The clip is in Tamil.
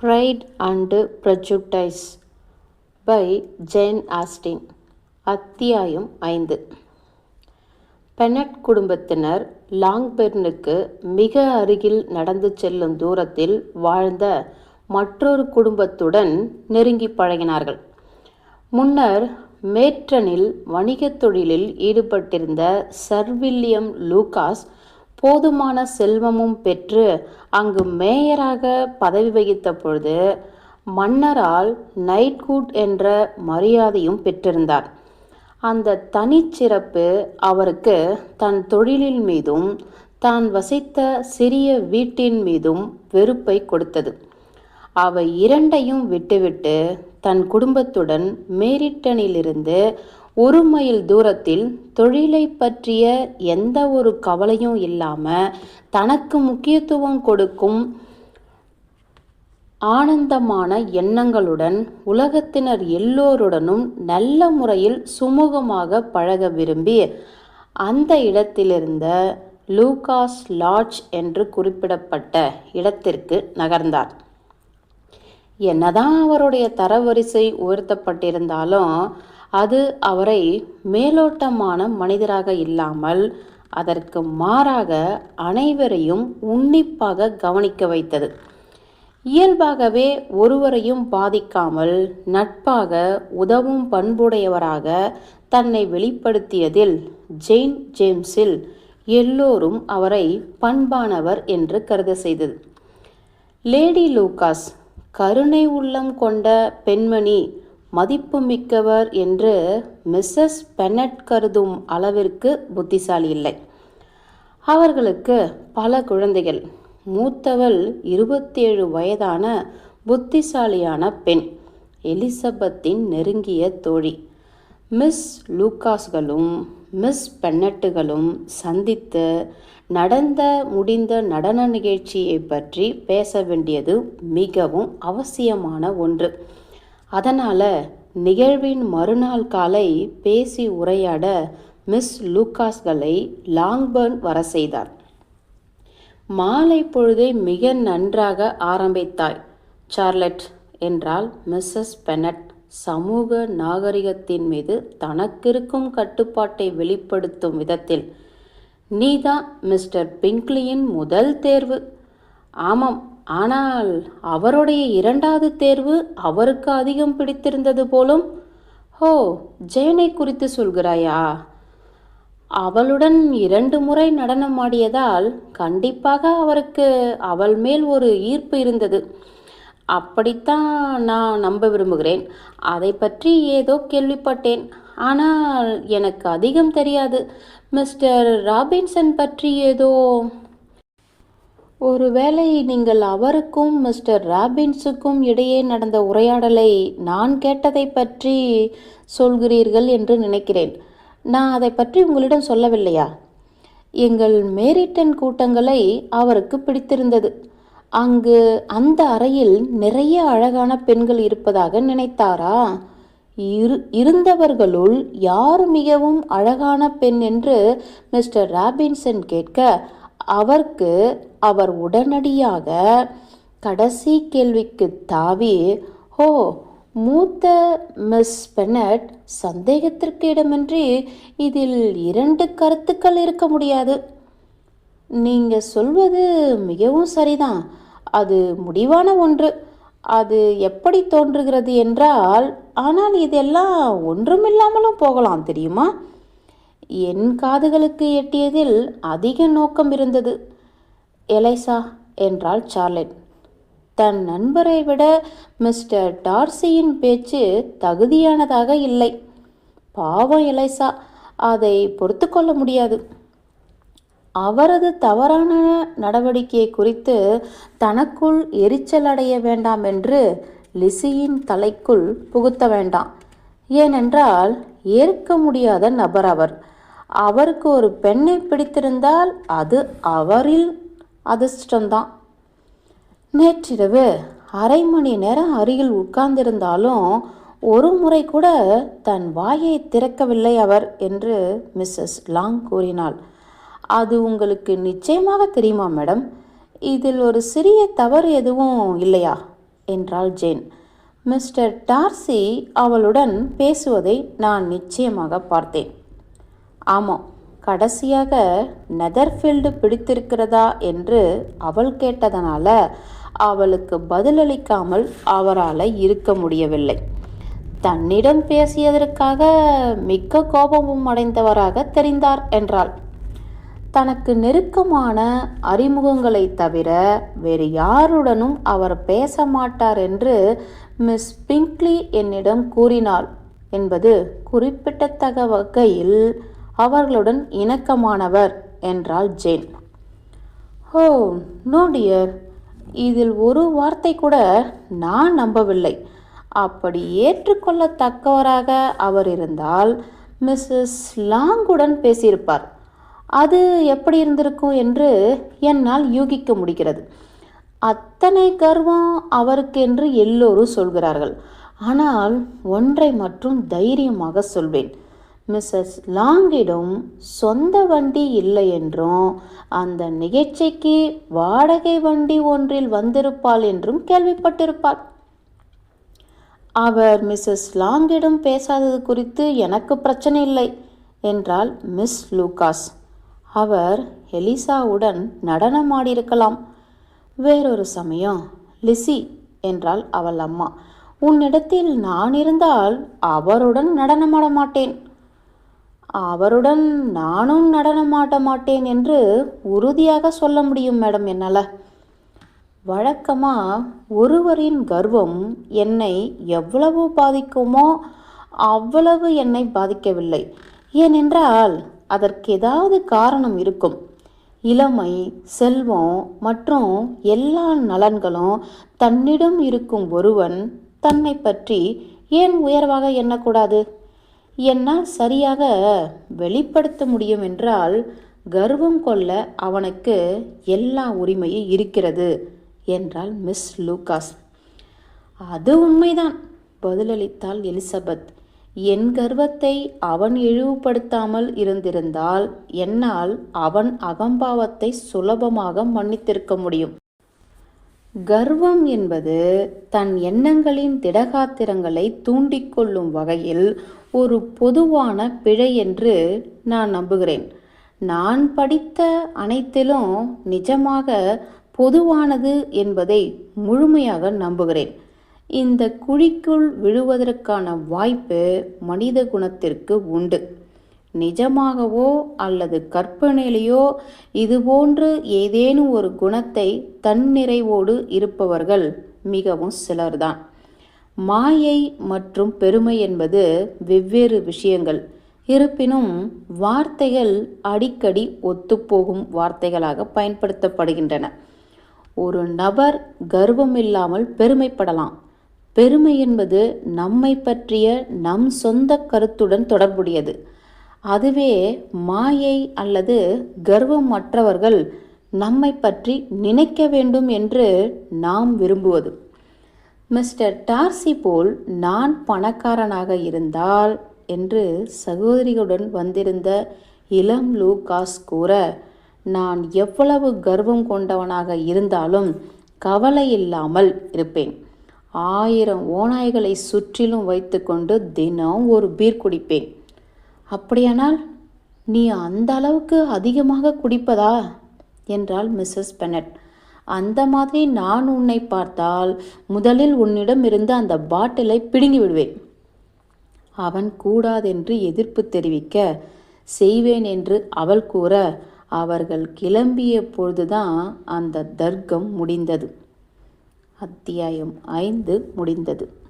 Pride and prejudice by Jane Austen அத்தியாயம் ஐந்து. பெனட் குடும்பத்தினர் லாங்பெர்னுக்கு மிக அருகில் நடந்து செல்லும் தூரத்தில் வாழ்ந்த மற்றொரு குடும்பத்துடன் நெருங்கி பழகினார்கள். முன்னர் மேற்றனில் வணிகத் தொழிலில் ஈடுபட்டிருந்த சர் வில்லியம் லூகாஸ் போதுமான செல்வமும் பெற்று அங்கு மேயராக பதவி வகித்த பொழுது மன்னரால் நைட்குட் என்ற மரியாதையும் பெற்றிருந்தார். அந்த தனிச்சிறப்பு அவருக்கு தன் தொழிலின் மீதும் தான் வசித்த சிறிய வீட்டின் மீதும் வெறுப்பை கொடுத்தது. அவை இரண்டையும் விட்டுவிட்டு தன் குடும்பத்துடன் மேரிட்டனிலிருந்து ஒரு மைல் தூரத்தில் தொழிலை பற்றிய எந்த ஒரு கவலையும் இல்லாமல் தனக்கு முக்கியத்துவம் கொடுக்கும் ஆனந்தமான எண்ணங்களுடன் உலகத்தினர் எல்லோருடனும் நல்ல முறையில் சுமூகமாக பழக விரும்பி அந்த இடத்திலிருந்த லூகாஸ் லாட்ஜ் என்று குறிப்பிடப்பட்ட இடத்திற்கு நகர்ந்தார். என்னதான் அவருடைய தரவரிசை உயர்த்தப்பட்டிருந்தாலும் அது அவரை மேலோட்டமான மனிதராக இல்லாமல் அதற்கு மாறாக அனைவரையும் உன்னிப்பாக கவனிக்க வைத்தது. இயல்பாகவே ஒருவரையும் பாதிக்காமல் நட்பாக உதவும் பண்புடையவராக தன்னை வெளிப்படுத்தியதில் ஜெயின் ஜேம்ஸில் எல்லோரும் அவரை பண்பானவர் என்று கருத செய்தது. லேடி லூகாஸ் கருணை உள்ளம் கொண்ட பெண்மணி மதிப்புமிக்கவர் என்று மிஸ்ஸஸ் பெனட் கருதும் அளவிற்கு புத்திசாலி இல்லை. அவர்களுக்கு பல குழந்தைகள். மூத்தவள் இருபத்தேழு வயதான புத்திசாலியான பெண் எலிசபெத்தின் நெருங்கிய தோழி. மிஸ் லூகாஸ்களும் மிஸ் பென்னட்டுகளும் சந்தித்து நடந்த முடிந்த நடன நிகழ்ச்சியை பற்றி பேச வேண்டியது மிகவும் அவசியமான ஒன்று. அதனால் நிகழ்வின் மறுநாள் காலை பேசி உரையாட மிஸ் லூகாஸ்களை லாங்பர்ன் வர செய்தார். மாலை பொழுதை மிக நன்றாக ஆரம்பித்தாய் சார்லட் என்றால் மிஸ்ஸஸ் பெனட். சமூக நாகரிகத்தின் மீது தனக்கிருக்கும் கட்டுப்பாட்டை வெளிப்படுத்தும் விதத்தில். நீதான் மிஸ்டர் பிங்க்லியின் முதல் தேர்வு. ஆமாம் ஆனால் அவருடைய இரண்டாவது தேர்வு அவருக்கு அதிகம் பிடித்திருந்தது போலும் ஹோ ஜெயனை குறித்து சொல்கிறாயா? அவளுடன் இரண்டு முறை நடனம் ஆடியதால் கண்டிப்பாக அவருக்கு அவள் மேல் ஒரு ஈர்ப்பு இருந்தது. அப்படித்தான் நான் நம்ப விரும்புகிறேன். அதை பற்றி ஏதோ கேள்விப்பட்டேன். ஆனால் எனக்கு அதிகம் தெரியாது. மிஸ்டர் ராபின்சன் பற்றி ஏதோ ஒருவேளை நீங்கள் அவருக்கும் மிஸ்டர் ராபின்ஸுக்கும் இடையே நடந்த உரையாடலை நான் கேட்டதை பற்றி சொல்கிறீர்கள் என்று நினைக்கிறேன். நான் அதை பற்றி உங்களிடம் சொல்லவில்லையா? எங்கள் மேரிட்டன் கூட்டங்களை அவருக்கு பிடித்திருந்தது. அங்கு அந்த அறையில் நிறைய அழகான பெண்கள் இருப்பதாக நினைத்தாரா? இரு இருந்தவர்களுள் யார் மிகவும் அழகான பெண் என்று மிஸ்டர் ராபின்சன் கேட்க அவருக்கு அவர் உடனடியாக கடைசி கேள்விக்கு தாவி ஹோ மூத்த மிஸ் பெனட் சந்தேகத்திற்கு இடமின்றி இதில் இரண்டு கருத்துக்கள் இருக்க முடியாது. நீங்கள் சொல்வது மிகவும் சரிதான். அது முடிவான ஒன்று. அது எப்படி தோன்றுகிறது என்றால் ஆனால் இதெல்லாம் ஒன்றுமில்லாமலும் போகலாம் தெரியுமா? என் காதுகளுக்கு எட்டியதில் அதிக நோக்கம் இருந்தது. எலைசா என்றாள் சார்லெட். தன் நண்பரை விட மிஸ்டர் டார்சியின் பேச்சு தகுதியானதாக இல்லை. பாவம் எலைசா அதை பொறுத்து கொள்ள முடியாது. அவரது தவறான நடவடிக்கையை குறித்து தனக்குள் எரிச்சல் அடைய வேண்டாம் என்று லிசியின் தலைக்குள் புகுத்த வேண்டாம். ஏனென்றால் ஏற்க முடியாத நபர் அவர். அவருக்கு ஒரு பெண்ணை பிடித்திருந்தால் அது அவரில் அதிர்ஷ்டம்தான். நேற்றிரவு அரை மணி நேரம் அருகில் உட்கார்ந்திருந்தாலும் ஒரு முறை கூட தன் வாயை திறக்கவில்லை அவர் என்று மிஸ்ஸஸ் லாங் கூறினாள். அது உங்களுக்கு நிச்சயமாக தெரியுமா மேடம்? இதில் ஒரு சிறிய தவறு எதுவும் இல்லையா? என்றாள் ஜேன். மிஸ்டர் டார்சி அவளுடன் பேசுவதை நான் நிச்சயமாக பார்த்தேன். ஆமாம் கடைசியாக நெதர்ஃபீல்டு பிடித்திருக்கிறதா என்று அவள் கேட்டதனால அவளுக்கு பதிலளிக்காமல் அவரால் இருக்க முடியவில்லை. தன்னிடம் பேசியதற்காக மிக்க கோபமும் அடைந்தவராக தெரிந்தார் என்றாள். தனக்கு நெருக்கமான அறிமுகங்களை தவிர வேறு யாருடனும் அவர் பேச மாட்டார் என்று மிஸ் பிங்க்லி என்னிடம் கூறினாள் என்பது குறிப்பிடத்தக்க வகையில் அவர்களுடன் இணக்கமானவர் என்றாள் ஜேன். Oh no dear. இதில் ஒரு வார்த்தை கூட நான் நம்பவில்லை. அப்படி ஏற்றுக்கொள்ளத்தக்கவராக அவர் இருந்தால் மிஸ்ஸஸ் லாங்குடன் பேசியிருப்பார். அது எப்படி இருந்திருக்கும் என்று என்னால் யூகிக்க முடிகிறது. அத்தனை கர்வம் அவருக்கு என்று எல்லோரும் சொல்கிறார்கள். ஆனால் ஒன்றை மட்டும் தைரியமாக சொல்வேன். மிஸ்ஸஸ் லாங்கிடம் சொந்த வண்டி இல்லை என்றும் அந்த நிகழ்ச்சிக்கு வாடகை வண்டி ஒன்றில் வந்திருப்பாள் என்றும் கேள்விப்பட்டிருப்பாள். அவர் மிஸ்ஸஸ் லாங்கிடம் பேசாதது குறித்து எனக்கு பிரச்சனை இல்லை என்றால் மிஸ் லூகாஸ். அவர் எலிசாவுடன் நடனமாடியிருக்கலாம். வேறொரு சமயம் லிசி என்றாள் அவள் அம்மா. உன்னிடத்தில் நான் இருந்தால் அவருடன் நடனமாட மாட்டேன். அவருடன் நானும் நடனமாட மாட்டேன் என்று உறுதியாக சொல்ல முடியும் மேடம் என்னால். வழக்கமாக ஒருவரின் கர்வம் என்னை எவ்வளவு பாதிக்குமோ அவ்வளவு என்னை பாதிக்கவில்லை. ஏனென்றால் அதற்கு ஏதாவது காரணம் இருக்கும். இளமை செல்வம் மற்றும் எல்லா நலன்களும் தன்னிடம் இருக்கும் ஒருவன் தன்னை பற்றி ஏன் உயர்வாக எண்ணக்கூடாது? என்னால் சரியாக வெளிப்படுத்த முடியும் என்றால் கர்வம் கொள்ள அவனுக்கு எல்லா உரிமையும் இருக்கிறது என்றாள் மிஸ் லூகாஸ். அது உண்மைதான் பதிலளித்தாள் எலிசபெத். என் கர்வத்தை அவன் இழிவுபடுத்தாமல் இருந்திருந்தால் என்னால் அவன் அகம்பாவத்தை சுலபமாக மன்னித்திருக்க முடியும். கர்வம் என்பது தன் எண்ணங்களின் திடகாத்திரங்களை தூண்டிக்கொள்ளும் வகையில் ஒரு பொதுவான பிழை என்று நான் நம்புகிறேன். நான் படித்த அனைத்திலும் நிஜமாக பொதுவானது என்பதை முழுமையாக நம்புகிறேன். இந்த குழிக்குள் விழுவதற்கான வாய்ப்பு மனித குணத்திற்கு உண்டு. நிஜமாகவோ அல்லது கற்பனையிலேயோ இதுபோன்று ஏதேனும் ஒரு குணத்தை தன்னிறைவோடு இருப்பவர்கள் மிகவும் சிலர்தான். மாயை மற்றும் பெருமை என்பது வெவ்வேறு விஷயங்கள். இருப்பினும் வார்த்தைகள் அடிக்கடி ஒத்துப்போகும் வார்த்தைகளாக பயன்படுத்தப்படுகின்றன. ஒரு நபர் கர்வம் இல்லாமல் பெருமைப்படலாம். பெருமை என்பது நம்மை பற்றிய நம் சொந்த கருத்துடன் தொடர்புடையது. அதுவே மாயை அல்லது கர்வம் மற்றவர்கள் நம்மை பற்றி நினைக்க வேண்டும் என்று நாம் விரும்புவது. மிஸ்டர் டார்சி போல் நான் பணக்காரனாக இருந்தால் என்று சகோதரிகளுடன் வந்திருந்த இளம் லூகாஸ் கூற நான் எவ்வளவு கர்வம் கொண்டவனாக இருந்தாலும் கவலை இல்லாமல் இருப்பேன். ஆயிரம் ஓநாய்களை சுற்றிலும் வைத்துக்கொண்டு தினம் ஒரு பீர் குடிப்பேன். அப்படியானால் நீ அந்த அளவுக்கு அதிகமாக குடிப்பதா? என்றாள் மிஸ்ஸஸ் பெனட். அந்த மாதிரி நான் உன்னை பார்த்தால் முதலில் உன்னிடம் இருந்து அந்த பாட்டிலை பிடுங்கி விடுவேன். அவன் கூடாதென்று எதிர்ப்பு தெரிவிக்க செய்வேன் என்று அவள் கூற அவர்கள் கிளம்பிய பொழுதுதான் அந்த தர்க்கம் முடிந்தது. அத்தியாயம் ஐந்து முடிந்தது.